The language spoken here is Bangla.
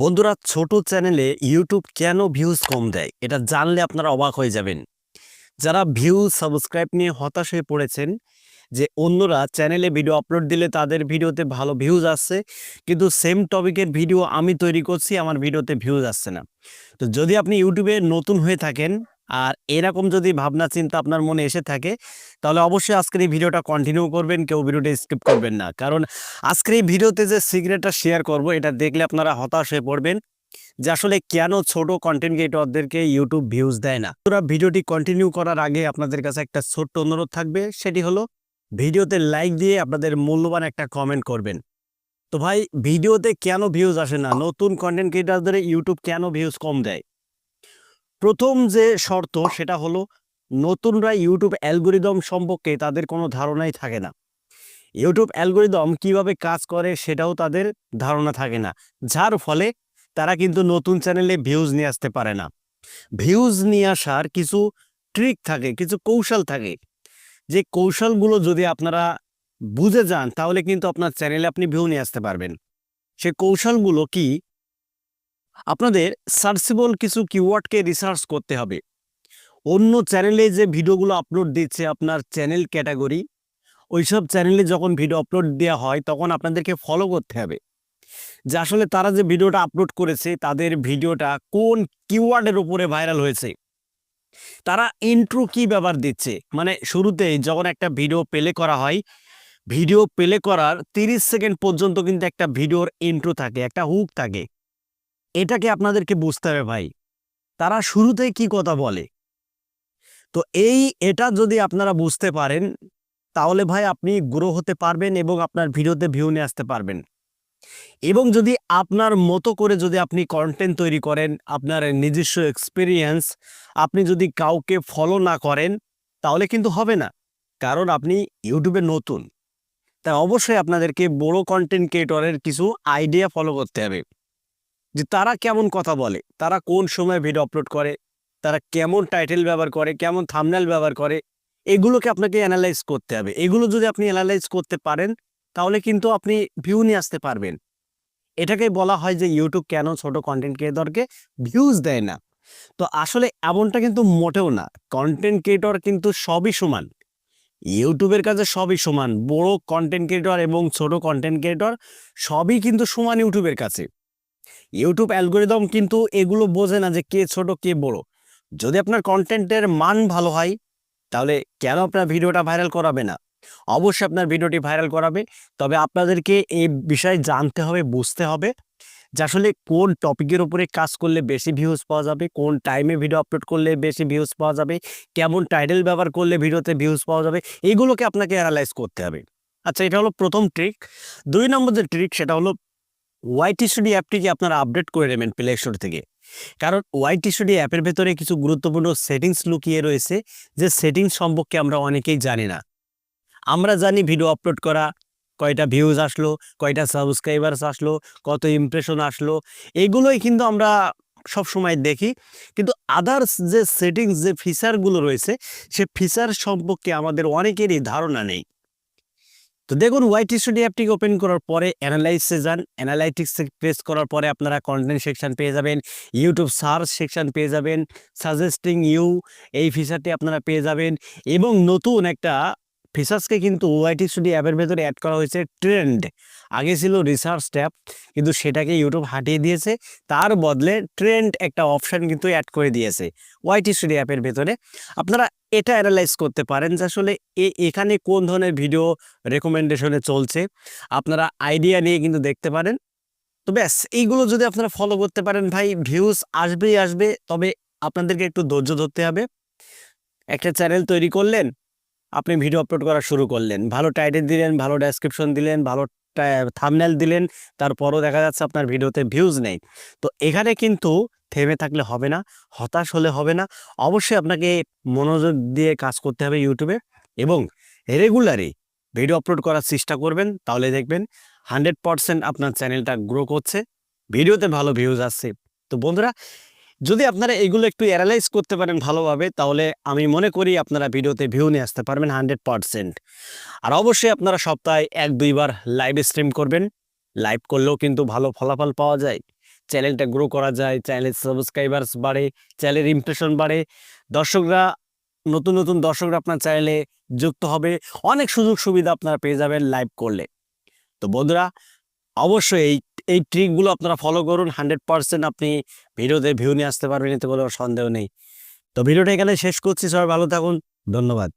বন্ধুরা, ছোট চ্যানেলে ইউটিউব কেন ভিউজ কম দেয়? এটা জানলে আপনারা অবাক হয়ে যাবেন। যারা ভিউজ সাবস্ক্রাইব নিয়ে হতাশ হয়ে পড়েছেন, যে অন্যরা চ্যানেলে ভিডিও আপলোড দিলে তাদের ভিডিওতে ভালো ভিউজ আসছে, কিন্তু সেম টপিকের ভিডিও আমি তৈরি করছি, আমার ভিডিওতে ভিউজ আসছে না। তো যদি আপনি ইউটিউবে নতুন হয়ে থাকেন আর এরকম যদি ভাবনা, চিন্তা আপনার মনে এসে থাকে, তাহলে অবশ্যই আজকের এই ভিডিওটা কন্টিনিউ করবেন, কেউ ভিডিওটা স্কিপ করবেন না। কারণ আজকের এই ভিডিওতে যে সিক্রেটটা শেয়ার করব, এটা দেখলে আপনারা হতাশ হয়ে পড়বেন যে আসলে কেন ছোট কন্টেন্ট ক্রিয়েটরদেরকে ইউটিউব ভিউজ দেয় না। তোরা ভিডিওটি কন্টিনিউ করার আগে আপনাদের কাছে একটা ছোট্ট অনুরোধ থাকবে, সেটি হলো ভিডিওতে লাইক দিয়ে আপনাদের মূল্যবান একটা কমেন্ট করবেন। তো ভাই, ভিডিওতে কেন ভিউজ আসে না? নতুন কন্টেন্ট ক্রিয়েটরদের ইউটিউব কেন ভিউজ কম দেয়? প্রথম যে শর্ত সেটা হলো, নতুনরা ইউটিউব অ্যালগোরিদম সম্পর্কে তাদের কোনো ধারণাই থাকে না। ইউটিউব অ্যালগোরিদম কীভাবে কাজ করে সেটাও তাদের ধারণা থাকে না। যার ফলে তারা কিন্তু নতুন চ্যানেলে ভিউজ নিয়ে আসতে পারে না। ভিউজ নিয়ে আসার কিছু ট্রিক থাকে, কিছু কৌশল থাকে। যে কৌশলগুলো যদি আপনারা বুঝে যান, তাহলে কিন্তু আপনার চ্যানেলে আপনি ভিউ নিয়ে আসতে পারবেন। সে কৌশলগুলো কি? আপনাদের সার্চেবল কিছু কিওয়ার্ডকে রিসার্চ করতে হবে। অন্য চ্যানেলে যে ভিডিওগুলো আপলোড দিচ্ছে আপনার চ্যানেল ক্যাটাগরি ওইসব চ্যানেলে যখন ভিডিও আপলোড দেওয়া হয়, তখন আপনাদেরকে ফলো করতে হবে। যে আসলে তারা যে ভিডিওটা আপলোড করেছে, তাদের ভিডিওটা কোন কিওয়ার্ডের উপরে ভাইরাল হয়েছে? তারা ইন্ট্রো কি ব্যবহার দিচ্ছে? মানে শুরুতেই যখন একটা ভিডিও প্লে করা হয় ভিডিও প্লে করার তিরিশ সেকেন্ড পর্যন্ত কিন্তু একটা ভিডিওর ইন্ট্রো থাকে, একটা হুক থাকে। এটাকে আপনাদেরকে বুঝতে হবে ভাই। তারা শুরুতেই কি কথা বলে? তো এই এটা যদি আপনারা বুঝতে পারেন, তাহলে ভাই আপনি গ্রো হতে পারবেন এবং আপনার ভিডিওতে ভিউ নিয়ে আসতে পারবেন। এবং যদি আপনার মতো করে যদি আপনি কন্টেন্ট তৈরি করেন, আপনার নিজস্ব এক্সপিরিয়েন্স আপনি যদি কাউকে ফলো না করেন, তাহলে কিন্তু হবে না। কারণ আপনি ইউটিউবে নতুন। তাই অবশ্যই আপনাদেরকে বড় কন্টেন্ট ক্রিয়েটরের কিছু আইডিয়া ফলো করতে হবে। যে তারা কেমন কথা বলে, তারা কোন সময় ভিডিও আপলোড করে, তারা কেমন টাইটেল ব্যবহার করে, কেমন থামনেল ব্যবহার করে, এগুলোকে আপনাকে অ্যানালাইজ করতে হবে। এগুলো যদি আপনি অ্যানালাইজ করতে পারেন, তাহলে কিন্তু আপনি ভিউ নিয়ে আসতে পারবেন। এটাকে বলা হয় যে ইউটিউব কেন ছোট কন্টেন্ট ক্রিয়েটরকে ভিউজ দেয় না? তো আসলে এমনটা কিন্তু মোটেও না। কন্টেন্ট ক্রিয়েটর কিন্তু সবই সমান। ইউটিউবের কাছে সবই সমান। বড় কন্টেন্ট ক্রিয়েটর এবং ছোট কন্টেন্ট ক্রিয়েটর সবই কিন্তু সমান ইউটিউবের কাছে। ইউটিউব অ্যালগোরিদম কিন্তু এগুলো বোঝে না যে কে ছোট, কে বড়। যদি আপনার কন্টেন্টের মান ভালো হয়, তাহলে কেন আপনার ভিডিওটা ভাইরাল করাবে না? অবশ্যই আপনার ভিডিওটি ভাইরাল করাবে, তবে আপনাদেরকে এই বিষয়ে জানতে হবে, বুঝতে হবে যে আসলে কোন টপিকের উপরে কাজ করলে বেশি ভিউজ পাওয়া যাবে, কোন টাইমে ভিডিও আপলোড করলে বেশি ভিউজ পাওয়া যাবে, কেমন টাইটেল ব্যবহার করলে ভিডিওতে ভিউজ পাওয়া যাবে, এগুলোকে আপনাকে অ্যানালাইজ করতে হবে। আচ্ছা এটা হলো প্রথম ট্রিক দুই নম্বর যে ট্রিক সেটা হলো ওয়াইটি স্টুডি অ্যাপটিকে আপনারা আপডেট করে নেবেন প্লে স্টোর থেকে। কারণ ওয়াইটি স্টুডি অ্যাপের ভেতরে কিছু গুরুত্বপূর্ণ সেটিংস লুকিয়ে রয়েছে, যে সেটিংস সম্পর্কে আমরা অনেকেই জানি না। আমরা জানি ভিডিও আপলোড করা, কয়টা ভিউজ আসলো, কয়টা সাবস্ক্রাইবার্স আসলো, কত ইমপ্রেশন আসলো, এগুলোই কিন্তু আমরা সব সময় দেখি। কিন্তু আদার্স যে সেটিংস যে ফিচারগুলো রয়েছে, সে ফিচার সম্পর্কে আমাদের অনেকেরই ধারণা নেই। তো দেখুন ওয়াইটি স্টুডিও অ্যাপটিকে ওপেন করার পরে অ্যানালাইসে যান। অ্যানালাইটিক্সে প্রেস করার পরে আপনারা কন্টেন্ট সেকশন পেয়ে যাবেন। ইউটিউব সার্চ সেকশন পেয়ে যাবেন। সাজেস্টিং ইউ এই ফিচারটি আপনারা পেয়ে যাবেন। এবং নতুন একটা ফিচার্সকে কিন্তু ওয়াইটি স্টুডিও অ্যাপের ভেতরে অ্যাড করা হয়েছে ট্রেন্ড আগে ছিল রিসার্চ ট্যাপ কিন্তু সেটাকে ইউটিউব হাঁটিয়ে দিয়েছে। তার বদলে ট্রেন্ড একটা অপশান কিন্তু অ্যাড করে দিয়েছে ওয়াইটি স্টুডিও অ্যাপের ভেতরে। আপনারা এটা অ্যানালাইজ করতে পারেন যে আসলে এ- এখানে কোন ধরনের ভিডিও রেকমেন্ডেশনে চলছে। আপনারা আইডিয়া নিয়ে কিন্তু দেখতে পারেন। তো ব্যাস, এইগুলো যদি আপনারা ফলো করতে পারেন ভাই ভিউজ আসবেই আসবে, তবে আপনাদেরকে একটু ধৈর্য ধরতে হবে। একটা চ্যানেল তৈরি করলেন, আপনি ভিডিও আপলোড করা শুরু করলেন। ভালো টাইটেল দিলেন, ভালো ডেসক্রিপশন দিলেন, ভালো থামনেল দিলেন, তারপরও দেখা যাচ্ছে আপনার ভিডিওতে ভিউজ নেই। তো এখানে কিন্তু থেমে থাকলে হবে না, হতাশ হলে হবে না। অবশ্যই আপনাকে মনোযোগ দিয়ে কাজ করতে হবে ইউটিউবে এবং রেগুলারই ভিডিও আপলোড করার চেষ্টা করবেন। তাহলে দেখবেন হান্ড্রেড পারসেন্ট আপনার চ্যানেলটা গ্রো করছে, ভিডিওতে ভালো ভিউজ আসছে। তো বন্ধুরা, যদি আপনারা এগুলো একটু অ্যানালাইজ করতে পারেন ভালোভাবে, তাহলে আমি মনে করি আপনারা ভিডিওতে ভিউ নিয়ে আসতে পারবেন হান্ড্রেড পারসেন্ট। আর অবশ্যই আপনারা সপ্তাহে এক দুইবার লাইভ স্ট্রিম করবেন। লাইভ করলেও কিন্তু ভালো ফলাফল পাওয়া যায়। চ্যানেলটা গ্রো করা যায় চ্যানেলের সাবস্ক্রাইবার্স বাড়ে চ্যানেলের ইমপ্রেশন বাড়ে। দর্শকরা, নতুন নতুন দর্শকরা আপনার চ্যানেলে যুক্ত হবে। অনেক সুযোগ সুবিধা আপনারা পেয়ে যাবেন লাইভ করলে। তো বন্ধুরা, অবশ্যই এই এই ট্রিকগুলো আপনারা ফলো করুন। হান্ড্রেড পার্সেন্ট আপনি ভিডিওতে ভিউ নিয়ে আসতে পারবেন, এতে কোনো সন্দেহ নেই। তো ভিডিওটা এখানে শেষ করছি। সবাই ভালো থাকুন। ধন্যবাদ।